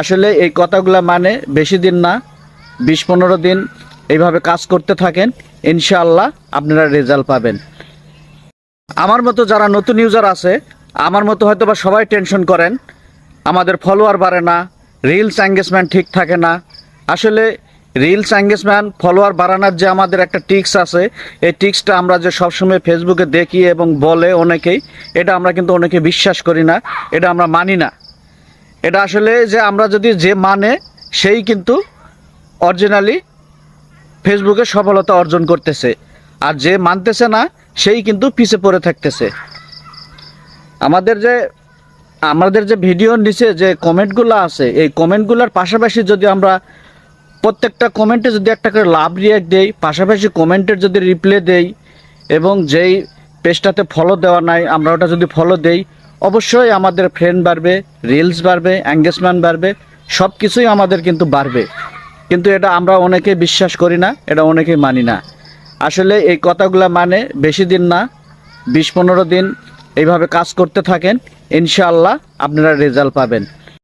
আসলে এই কথাগুলো মানে বেশি দিন না, বিশ পনেরো দিন এইভাবে কাজ করতে থাকেন, ইনশাআল্লাহ আপনারা রেজাল্ট পাবেন। আমার মতো যারা নতুন ইউজার আছে, আমার মতো হয়তো বা সবাই টেনশন করেন, আমাদের ফলোয়ার বাড়ে না, রিলস এঙ্গেজমেন্ট ঠিক থাকে না। আসলে রিলস এঙ্গেজমেন্ট, ফলোয়ার বাড়ানোর যে আমাদের একটা টিক্স আছে, এই টিক্সটা আমরা যে সবসময় ফেসবুকে দেখি এবং বলে অনেকেই, এটা আমরা কিন্তু অনেকে বিশ্বাস করি না, এটা আমরা মানি না। এটা আসলে যে আমরা যদি যে মানে সেই কিন্তু অরিজিনালি ফেসবুকে সফলতা অর্জন করতেছে। আর যে মানতেছে না, সেই কিন্তু পিছে পড়ে থাকতেছে। আমাদের যে আমাদের যে ভিডিওর নিচে যে কমেন্টগুলো আছে, এই কমেন্টগুলোর পাশাপাশি যদি আমরা প্রত্যেকটা কমেন্টে যদি একটা করে লাভ রিয়াক্ট দেই, পাশাপাশি কমেন্টের যদি রিপ্লাই দেই, এবং যেই পেজটাতে ফলো দেওয়া নাই, আমরা ওটা যদি ফলো দেই অবশ্যই আমাদের ফ্রেন্ড বাড়বে রিলস বাড়বে এঙ্গেজমেন্ট বাড়বে সব কিছুই আমাদের কিন্তু বাড়বে। কিন্তু এটা আমরা অনেকে বিশ্বাস করি না, এটা অনেকে মানি না। আসলে এই কথাগুলো মানে বেশি দিন না, বিশ পনেরো দিন এইভাবে কাজ করতে থাকেন, ইনশাআল্লাহ আপনারা রেজাল্ট পাবেন।